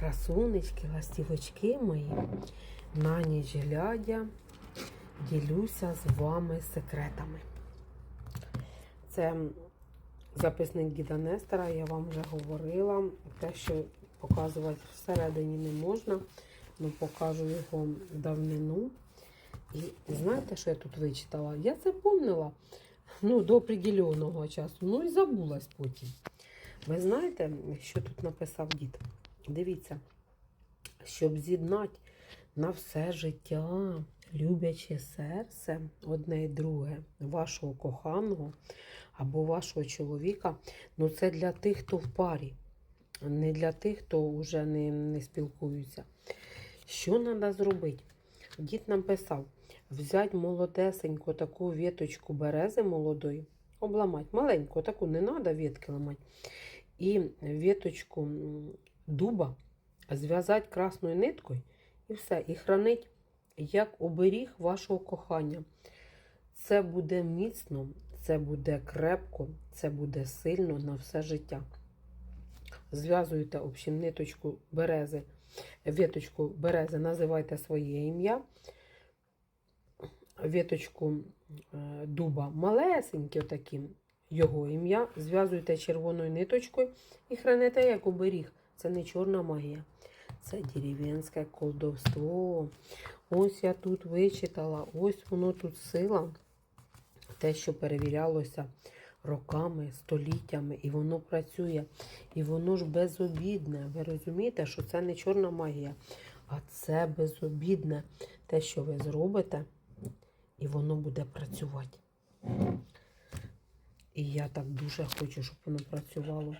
Красунечки, ластівочки мої, на ніч глядя, ділюся з вами секретами. Це записник діда Нестора, я вам вже говорила. Те, що показувати всередині не можна, але покажу його давнину. І знаєте, що я тут вичитала? Я це помнила ну, до определеного часу, ну і забулась потім. Ви знаєте, що тут написав дід? Дивіться, щоб з'єднати на все життя любляче серце, одне і друге, вашого коханого або вашого чоловіка, ну це для тих, хто в парі, не для тих, хто вже не, не спілкується. Що треба зробити? Дід нам писав, взяти молодесеньку таку віточку берези молодої, обламати, маленьку, таку не треба ветки ламати. І віточку дуба зв'язати красною ниткою і все, і хранить як оберіг вашого кохання. Це буде міцно, це буде крепко, це буде сильно на все життя. Зв'язуєте общем ниточку берези, віточку берези, називайте своє ім'я. Віточку е, дуба малесенькі такі, його ім'я, зв'язуєте червоною ниточкою і храните як оберіг. Це не чорна магія, це дерев'янське колдовство. Ось я тут вичитала, ось воно тут сила. Те, що перевірялося роками, століттями, і воно працює. І воно ж безобідне. Ви розумієте, що це не чорна магія, а це безобідне те, що ви зробите, і воно буде працювати. І я так дуже хочу, щоб воно працювало.